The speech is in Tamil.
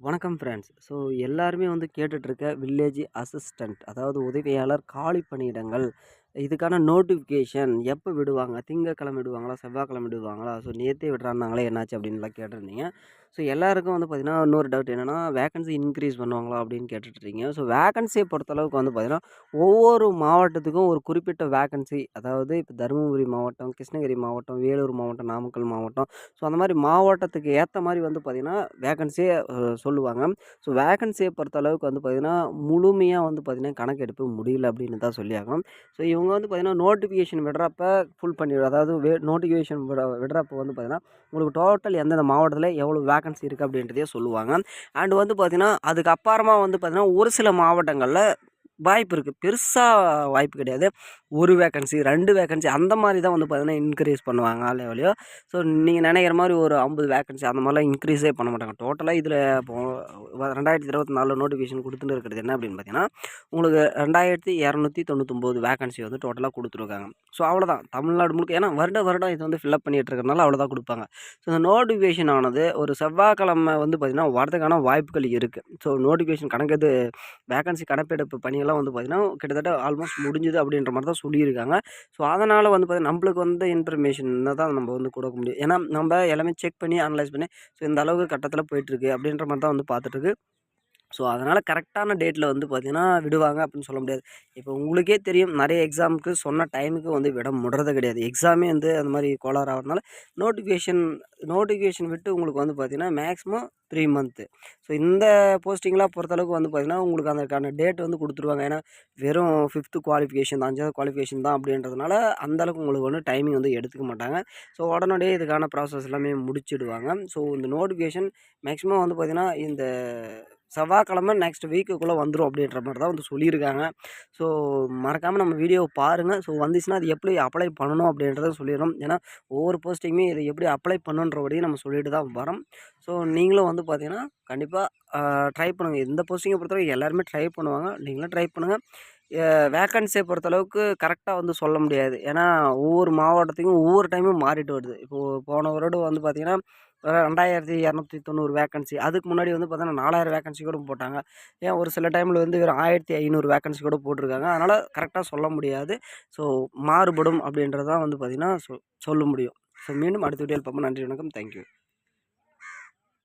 வணக்கம் ஃப்ரெண்ட்ஸ் ஸோ எல்லாருமே வந்து கேட்டுட்ருக்க வில்லேஜ் அசிஸ்டண்ட் அதாவது உதவியாளர் காலி பணியிடங்கள் இதுக்கான நோட்டிஃபிகேஷன் எப்போ விடுவாங்க? திங்கக்கிழமை விடுவாங்களா? செவ்வாய்க்கிழமை விடுவாங்களா? ஸோ நேற்றே விடுறாருனாங்களே என்னாச்சு? அப்படின்லாம் கேட்டிருந்தீங்க. ஸோ எல்லாருக்கும் வந்து பார்த்திங்கன்னா இன்னொரு டவுட் என்னென்னா வேகன்சி இன்க்ரீஸ் பண்ணுவாங்களா? அப்படின்னு கேட்டுட்ருக்கீங்க. ஸோ வேகன்சியை பொறுத்தளவுக்கு வந்து பார்த்திங்கன்னா ஒவ்வொரு மாவட்டத்துக்கும் ஒரு குறிப்பிட்ட வேகன்சி அதாவது இப்போ தருமபுரி மாவட்டம் கிருஷ்ணகிரி மாவட்டம் வேலூர் மாவட்டம் நாமக்கல் மாவட்டம். ஸோ அந்த மாதிரி மாவட்டத்துக்கு ஏற்ற மாதிரி வந்து பார்த்திங்கன்னா வேகன்சியை சொல்லுவாங்க. ஸோ வேகன்சியை பொறுத்தளவுக்கு வந்து பார்த்திங்கன்னா முழுமையாக வந்து பார்த்திங்கன்னா கணக்கெடுப்பு முடியல அப்படின்னு தான் சொல்லியாகணும். ஸோ இவங்க வந்து பார்த்திங்கன்னா நோட்டிஃபிகேஷன் விடுறப்ப ஃபுல் பண்ணிவிடும் அதாவது வே நோட்டிஃபிகேஷன் விட விடுறப்ப வந்து பார்த்திங்கன்னா உங்களுக்கு டோட்டல் எந்தெந்த மாவட்டத்தில் எவ்வளோ வேகன்சி இருக்குது அப்படின்றதே சொல்லுவாங்க. அண்ட் வந்து பார்த்திங்கன்னா அதுக்கப்புறமா வந்து பார்த்திங்கன்னா ஒரு சில மாவட்டங்களில் வாய்ப்பு இருக்குது பெருசாக வாய்ப்பு கிடையாது. ஒரு வேக்கன்சி ரெண்டு வேக்கன்சி அந்த மாதிரி தான் வந்து பார்த்தீங்கன்னா இன்க்ரீஸ் பண்ணுவாங்க லெவலையோ ஸோ நீங்கள் நினைக்கிற மாதிரி ஒரு ஐம்பது வேக்கன்சி அந்த மாதிரிலாம் இன்க்ரீஸே பண்ண மாட்டாங்க. டோட்டலாக இதில் இப்போ ரெண்டாயிரத்தி இருபத்தி நாலில் நோட்டிஃபிகேஷன் கொடுத்துட்டு இருக்கிறது என்ன அப்படின்னு பார்த்தீங்கன்னா உங்களுக்கு ரெண்டாயிரத்தி இரநூத்தி தொண்ணூத்தொம்பது வேக்கன்சி வந்து டோட்டலாக கொடுத்துருக்காங்க. ஸோ அவ்வளோதான். தமிழ்நாடு முழுக்க ஏன்னா வருட வருடம் இது வந்து ஃபில்அப் பண்ணிகிட்டு இருக்கிறனால அவ்வளோதான் கொடுப்பாங்க. ஸோ இந்த நோட்டிஃபிகேஷன் ஆனது ஒரு செவ்வாய்க்கிழமை வந்து பார்த்திங்கன்னா வரதுக்கான வாய்ப்புகள் இருக்குது ஸோ நோட்டிஃபிகேஷன் கணக்கு வேக்கன்சி கணக்கெடுப்பு பணிகள் எல்லாம் வந்து பார்த்திங்கன்னா கிட்டத்தட்ட ஆல்மோஸ்ட் முடிஞ்சுது அப்படின்ற மாதிரி தான் சொல்லியிருக்காங்க. ஸோ அதனால் வந்து பார்த்திங்கன்னா நம்மளுக்கு வந்து இன்ஃபர்மேஷன் தான் நம்ம வந்து கொடுக்க முடியும். ஏன்னா நம்ம எல்லாமே செக் பண்ணி அனலைஸ் பண்ணி ஸோ இந்த அளவுக்கு கட்டத்தில் போயிட்டுருக்கு அப்படின்ற மாதிரி தான் வந்து பார்த்துட்ருக்கு ஸோ அதனால் கரெக்டான டேட்டில் வந்து பார்த்திங்கன்னா விடுவாங்க அப்படின்னு சொல்ல முடியாது. இப்போ உங்களுக்கே தெரியும் நிறைய எக்ஸாமுக்கு சொன்ன டைமுக்கு வந்து விட முடுறது கிடையாது. எக்ஸாமே வந்து அந்த மாதிரி கோளாறு ஆகிறதுனால நோட்டிஃபிகேஷன் நோட்டிஃபிகேஷன் விட்டு உங்களுக்கு வந்து பார்த்திங்கன்னா மேக்ஸிமம் த்ரீ மந்த்து. ஸோ இந்த போஸ்டிங்லாம் பொறுத்தளவுக்கு வந்து பார்த்திங்கன்னா உங்களுக்கு அதற்கான டேட் வந்து கொடுத்துருவாங்க. ஏன்னா வெறும் ஃபிஃப்த்து குவாலிஃபிகேஷன் தான் அஞ்சாவது குவாலிஃபிகேஷன் தான் அப்படின்றதுனால அந்தளவுக்கு உங்களுக்கு வந்து டைமிங் வந்து எடுத்துக்க மாட்டாங்க. ஸோ உடனடியே இதுக்கான ப்ராசஸ் எல்லாமே முடிச்சிடுவாங்க. ஸோ இந்த நோட்டிஃபிகேஷன் மேக்ஸிமம் வந்து பார்த்திங்கன்னா இந்த செவ்வாய்க்கிழமை நெக்ஸ்ட் வீக்குக்குள்ளே வந்துடும் அப்படின்ற மாதிரி தான் வந்து சொல்லியிருக்காங்க. ஸோ மறக்காமல் நம்ம வீடியோவை பாருங்கள் ஸோ வந்துச்சுன்னா அது எப்படி அப்ளை பண்ணணும் அப்படின்றத சொல்லிடுறோம் ஏன்னா ஒவ்வொரு போஸ்டிங்குமே இதை எப்படி அப்ளை பண்ணுன்றபடியும் நம்ம சொல்லிட்டு தான் வரோம். ஸோ நீங்களும் வந்து பார்த்தீங்கன்னா கண்டிப்பாக ட்ரை பண்ணுங்கள் எந்த போஸ்டிங்கை பொறுத்தவரைக்கும் எல்லாருமே ட்ரை பண்ணுவாங்க. நீங்களும் ட்ரை பண்ணுங்கள் வேக்கன்சியை பொறுத்தளவுக்கு கரெக்டாக வந்து சொல்ல முடியாது. ஏன்னா ஒவ்வொரு மாவட்டத்துக்கும் ஒவ்வொரு டைமும் மாறிட்டு வருது. இப்போது போன வருடம் வந்து பார்த்திங்கன்னா ரெண்டாயிரத்தி இரநூத்தி தொண்ணூறு வேக்கன்சி அதுக்கு முன்னாடி வந்து பார்த்தீங்கன்னா நாலாயிரம் வேக்கன்சி கூட போட்டாங்க. ஏன் ஒரு சில டைமில் வந்து வெறும் ஆயிரத்தி ஐநூறு வேக்கன்சி கூட போட்டிருக்காங்க. அதனால் கரெக்டாக சொல்ல முடியாது. ஸோ மாறுபடும் அப்படின்றதான் வந்து பார்த்திங்கன்னா சொ சொல்ல முடியும். ஸோ மீண்டும் அடுத்த வீடியோவில் பார்ப்போம். நன்றி வணக்கம். தேங்க்யூ